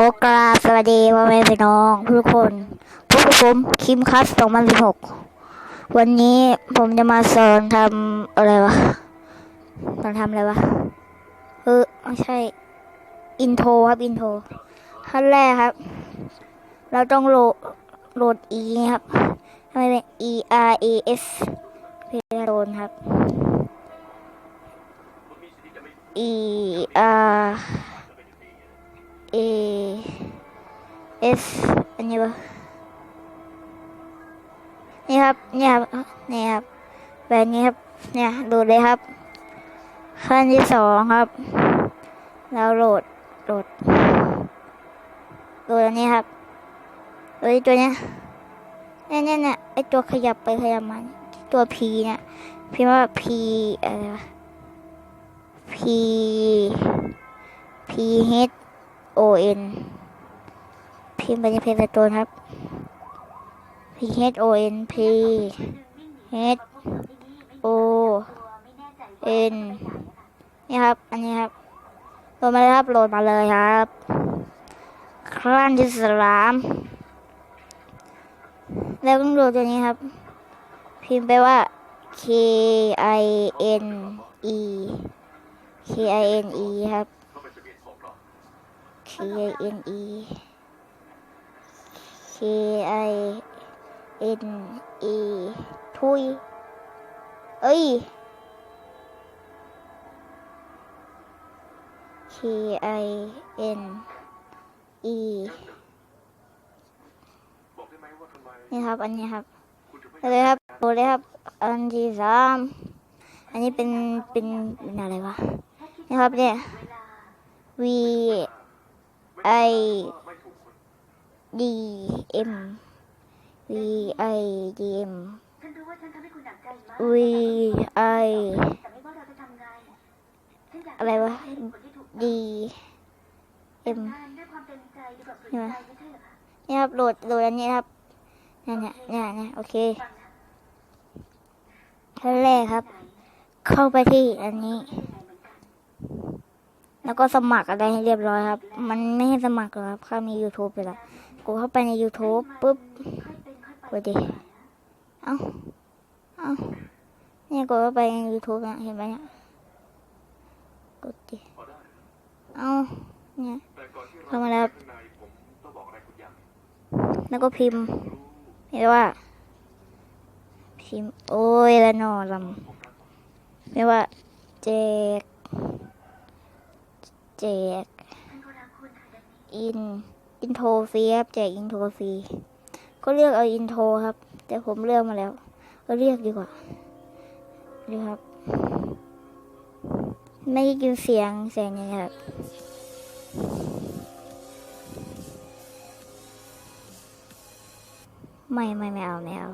อกราบสวัสดีพ่อแม่พี่น้องทุกคนพบกับผมคิมคัส2016 วันนี้ผมจะมาสอนทำอะไรวะสอนทำอะไรวะ เออไม่ใช่ อินโทรครับ อินโทรขั้นแรกครับ เราต้องโหลดโหลด e ครับทำไมเป็น e r a s เพโดนครับ e r a s อันนี้ปะนี่ครับนี่ครับนี่ครับแบบนี้ครับเนี่ยดูเลยครับ ขั้นที่สองครับ เราโหลดโหลดโหลดอันนี้ครับโหลดตัวเนี้ยเนี่ยเนี่ยเนี่ยไอตัวขยับไปขยับมาตัว P เนี่ยพิมพ์ว่า P อะไรวะ P P H O N พิมพ์ไปในเพจสโตนครับ P H O N P H O N นี่ครับ อันนี้ครับ โหลดมาเลยครับ โหลดมาเลยครับครั้นที่สามแล้วต้องโหลดตัวนี้ครับ พิมพ์ไปว่า K I N E K I N E ครับ K I N E K I N E ทุย เอ้ย K I N E นี่ครับ อันนี้ครับเอาเลยครับดูเลยครับ อันที่สามอันนี้เป็นเป็นเป็นอะไรวะ นี่ครับเนี่ย V I D M V I D M ฉันรู้ว่าฉันทำให้คุณหนักใจมาก V I แต่ไม่ว่าเราจะทำไออะไรวะให้คนที่ถูก D M งานด้วยความเต็มใจดีกว่าฝืนใจไม่ใช่เหรอคะนี่ครับโหลดโหลดอันนี้ครับเนี่ยเนี่ยเนี่ยโอเคฟังนะขั้นแรกครับ เข้าไปที่อันนี้ แล้วก็สมัครอะไรให้เรียบร้อยครับ มันไม่ให้สมัครหรอกครับเข้ามี YouTube ไปละกูเข้าไปใน YouTube ปุ๊บกดดิ เอ้า เอ้า เนี่ยกดเข้าไปใน YouTube นะเห็นไหมเนี่ย กดดิ เอ้า เนี่ยเข้ามาแล้วครับแล้วก็พิมพ์ เห็นว่า พิมพ์ โอ้ยละนอลำไม่ว่าแจก แจ็คอินอินโทรฟรีครับแจกอินโทรฟรีก็เลือกเอาอินโทรครับ แต่ผมเลือกมาแล้วก็เรียกดีกว่าดีครับ ไม่ได้ยินเสียงเสียงนี้ครับไม่ไม่ไม่เอาไม่เอา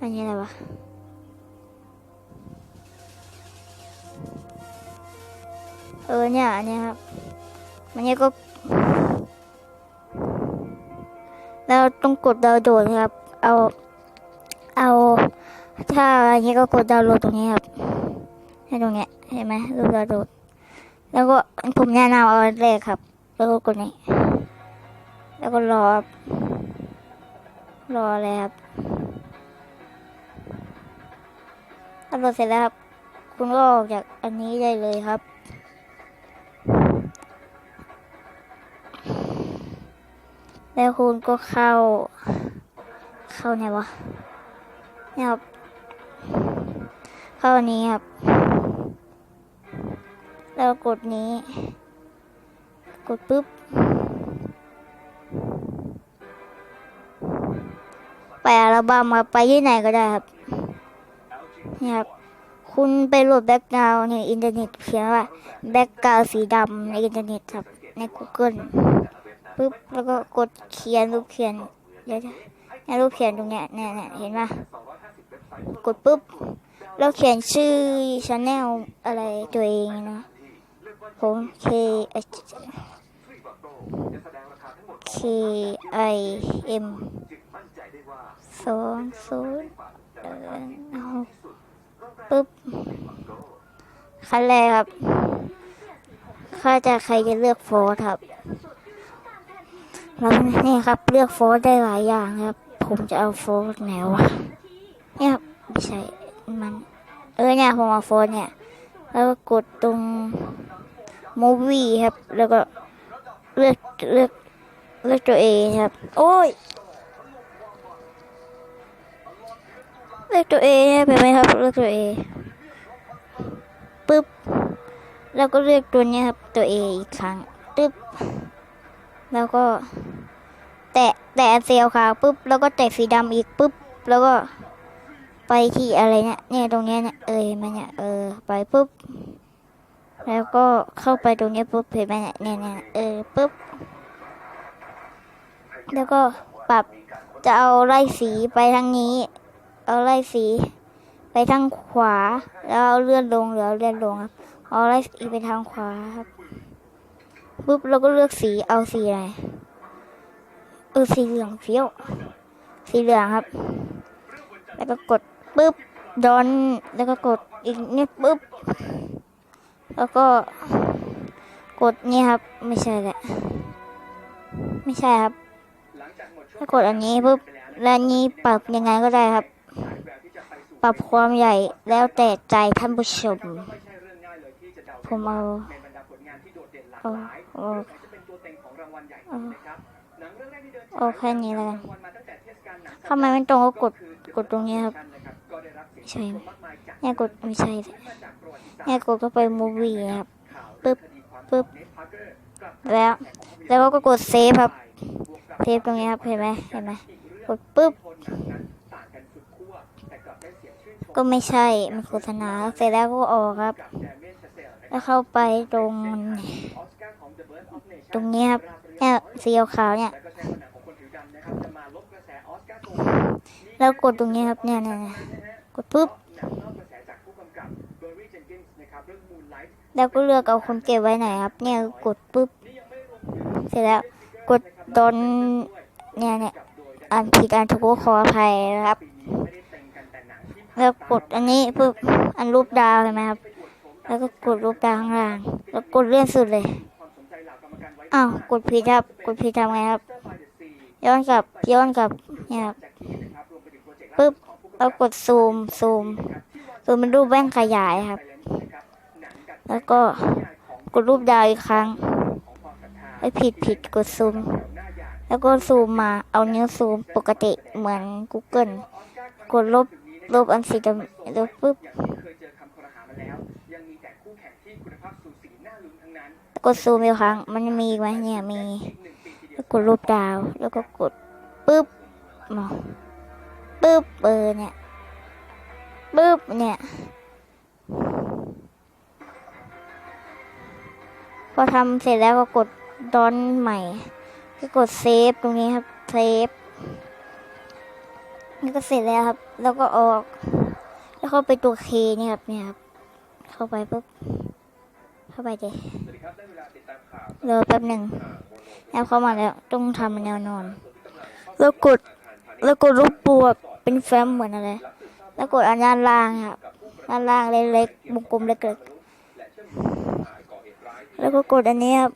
อันนี้อะไรวะ เออเนี่ยอันนี้ครับ มันเนี่ยก็เราต้องกดดาวโหลดครับ เอา เอา ถ้าอันนี้ก็กดดาวโหลดตรงนี้ครับ ให้ตรงเนี้ยเห็นไหมรูปดาวโหลดแล้วก็ผมแนะนำเอาอันแรกครับ แล้วก็กดนี้ แล้วก็รอครับรอเลยครับถ้าโหลดเสร็จแล้วครับ คุณก็ออกจากอันนี้ได้เลยครับ คุณก็เข้า เข้าไหนวะเนี่ยครับ เข้าอันนี้ครับ แล้วกดนี้ กดปุ๊บไปอัลบั้มครับไปที่ไหนก็ได้ครับนี่ครับ คุณไปโหลดแบ็กกราวในอินเทอร์เน็ตเขียนว่าแบ็กกราวสีดำในอินเทอร์เน็ตครับ ใน Google ปุ๊บแล้วก็กดเขียนรูปเขียนเดี๋ยวจะเนี่ยรูปเขียนตรงเนี้ยเนี่ยเนี่ยเห็นปะกดปุ๊บแล้วเขียนชื่อชาแนลอะไรตัวเองนะผม K K I M สองศูนย์เออหกปุ๊บขั้นแรกครับถ้าจะใครจะเลือกโฟร์ครับ แล้วนี่ครับเลือกโฟร์ได้หลายอย่างครับ ผมจะเอาโฟร์แนววะเนี่ยไม่ใช่มัน เออเนี่ยผมเอาโฟร์เนี่ย แล้วก็กดตรง movie ครับ แล้วก็เลือกเลือกเลือกตัวเอครับ โอ้ยเลือกตัวเอเห็นไหมครับเลือกตัวเอปึ๊บแล้วก็เลือกตัวเนี้ยครับตัวเออีกครั้งปึ๊บ แล้วก็ แตะแตะเซลล์ขาวปึ๊บ แล้วก็แตะสีดำอีกปึ๊บ แล้วก็ไปที่อะไรเนี่ยเนี่ยตรงเนี้ยเนี่ยเออเห็นไหมันเนี่ยเออไปปึ๊บ แล้วก็เข้าไปตรงเนี้ยปุ๊บเห็นไหมเนี่ยเนี่ยเนี่ยเออปุ๊บ แล้วก็ปรับจะเอาไล่สีไปทางนี้ เอาไล่สี ไปทางขวา แล้วเอาเลื่อนลงหรือเอาเลื่อนลงครับ เอาไล่สีไปทางขวาครับ ปุ๊บเราก็เลือกสีเอาสีอะไรเออสีเหลืองเฟี้ยว สีเหลืองครับ แล้วก็กดปุ๊บดอนแล้วก็กดอีกนิดปุ๊บ แล้วก็กดนี่ครับ ไม่ใช่แหละ ไม่ใช่ครับถ้ากดอันนี้ปุ๊บแล้วอันนี้ปรับยังไงก็ได้ครับ ปรับความใหญ่แล้วแต่ใจท่านผู้ชม ผมเอา เอาเอาเอาเอาแค่นี้แล้วกันทำไมไม่ตรงก็กดกดตรงนี้ครับไม่ใช่เนี่ยกดไม่ใช่เนี่ยกดก็ไปมูวี่ครับปึ๊บปึ๊บแล้วแล้วก็กดเซฟครับเซฟตรงนี้ครับเห็นไหมเห็นไหมกดปึ๊บก็ไม่ใช่มันโฆษณาเสร็จแล้วก็ออกครับ แล้วเข้าไปตรงตรงนี้ครับเนี่ยสีขาวเนี่ยแล้วกดตรงนี้ครับเนี่ยเนี่ยกดปุ๊บแล้วก็เลือกเอาคนเก็บไว้ไหนครับ เนี่ยกดปุ๊บ เสร็จแล้วกดตอนเนี่ยเนี่ยอ่านผิดอ่านถูกขออภัยนะครับ แล้วกดอันนี้ปุ๊บอันรูปดาวเห็นไหมครับ แล้วก็กดรูปดาวข้างล่าง แล้วกดเลื่อนสุดเลยอ้าวกดผิดครับ กดผิดทำไงครับ ย้อนกลับ ย้อนกลับ เนี่ยครับปุ๊บแล้วกดซูม ซูม ซูมเป็นรูปแว่นขยายครับ แล้วก็กดรูปดาวอีกครั้งไอ้ผิดผิดกดซูม แล้วก็ซูมมา เอานิ้วซูมปกติเหมือน Google กดลบลบอันสีดำแล้วปุ๊บ กดซูมอีกครั้ง มันมีอีไหมเนี่ยมีแล้วกดรูปดาว แล้วก็กดปึ๊บมาปึ๊บเบออเนี่ยปึ๊บเนี่ยพอทำเสร็จแล้วก็กดดอนใหม่ก็กดเซฟตรงนี้ครับเซฟนี่ก็เสร็จแล้วครับ แล้วก็ออก แล้วเข้าไปตัวเคนี่ครับเนี่ยครับ เข้าไปปุ๊บ เข้าไปเดรอแป๊บหนึ่งแล้วเข้ามาแล้วต้องทำแนวนอน แล้วกดแล้วกดรูปบวกเป็นแฟ้มเหมือนอะไร แล้วกดอันด้านล่างครับด้านล่างเล็กๆวงกลมเล็กๆแล้วก็กดอันนี้ครับ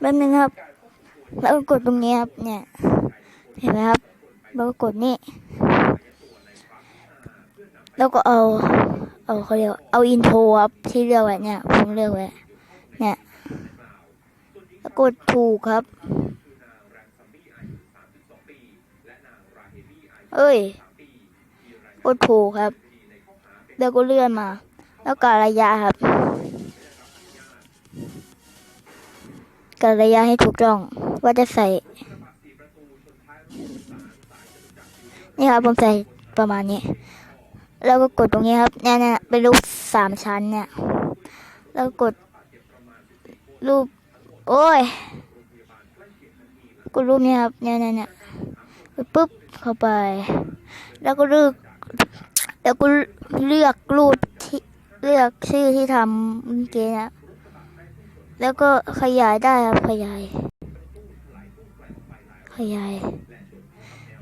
แป๊บหนึงครับ แล้วก็กดตรงนี้ครับ เนี่ย เห็นไหมครับ แล้วก็กดนี่ แล้วก็เอา เอาเขาเรียกเอาอินโทรครับที่เลือกไว้เนี่ยผมเลือกไว้เนี่ยแล้วกดถูกครับ เอ้ยกดถูกครับแล้วก็เลื่อนมา แล้วการะยะครับการะยะให้ถูกต้องว่าจะใส่นี่ครับผมใส่ประมาณนี้ แล้วก็กดตรงนี้ครับเนี่ยเนี่ยเป็นรูปสามชั้นเนี่ย แล้วก็กดรูป โอ้ย กดรูปนี้ครับเนี่ยเนี่ยเนี่ยปุ๊บเข้าไป แล้วก็เลือกแล้วก็เลือกรูปที่เลือกชื่อที่ทำเมื่อกี้นะแล้วก็ขยายได้ครับขยาย ขยาย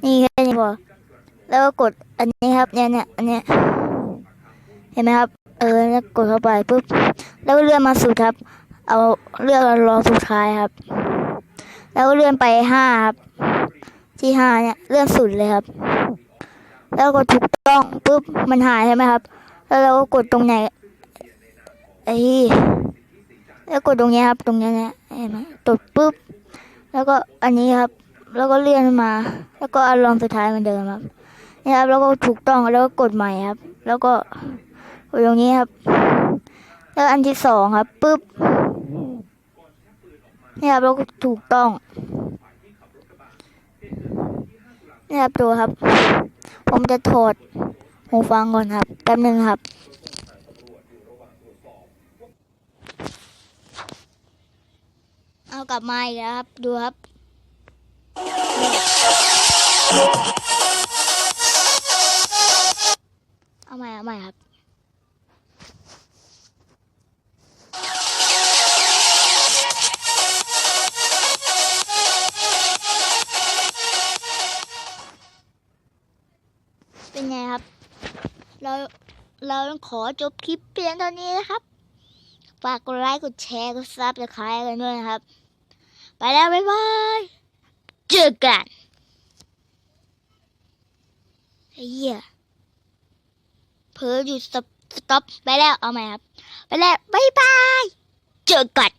นี่แค่นี้พอ แล้วก็กดอันนี้ครับเนี่ยเนี่ยอันเนี้ยเห็นไหมครับ เออแล้วกดเข้าไปปุ๊บแล้วก็เลื่อนมาสุดครับ เอาเลือกรอสุดท้ายครับ แล้วก็เลื่อนไปห้าครับ ที่ห้าเนี่ยเลื่อนสุดเลยครับ แล้วก็ถูกต้องปุ๊บมันหายใช่ไหมครับ แล้วเราก็กดตรงไหนไอ้แล้วกดตรงเนี้ยครับ ตรงเนี้ยเนี่ยเห็นไหมกดปุ๊บ แล้วก็อันนี้ครับ แล้วก็เลื่อนมา แล้วก็อันรองสุดท้ายเหมือนเดิมครับ นี่ครับ แล้วก็ถูกต้องแล้วก็กดใหม่ครับ แล้วก็กดตรงนี้ครับแล้วอันที่สองครับปุ๊บนี่ครับแล้วก็ถูกต้องนี่ครับดูครับ ผมจะถอดหูฟังก่อนครับแป๊บหนึงครับเอากลับมาอีกแล้วครับ ดูครับ เอาใหม่ครับเป็นไงครับ เราเราต้องขอจบคลิปเพียงเท่านี้นะครับ ฝากกดไลค์ กดแชร์ กดซับสไครต์กันด้วยนะครับ ไปแล้ว บ๊ายบาย เจอกันไอ้เหี้ย เผลอหยุดสต็อปไปแล้วเอาใหม่ครับ ไปแล้วบ๊ายบาย เจอกัน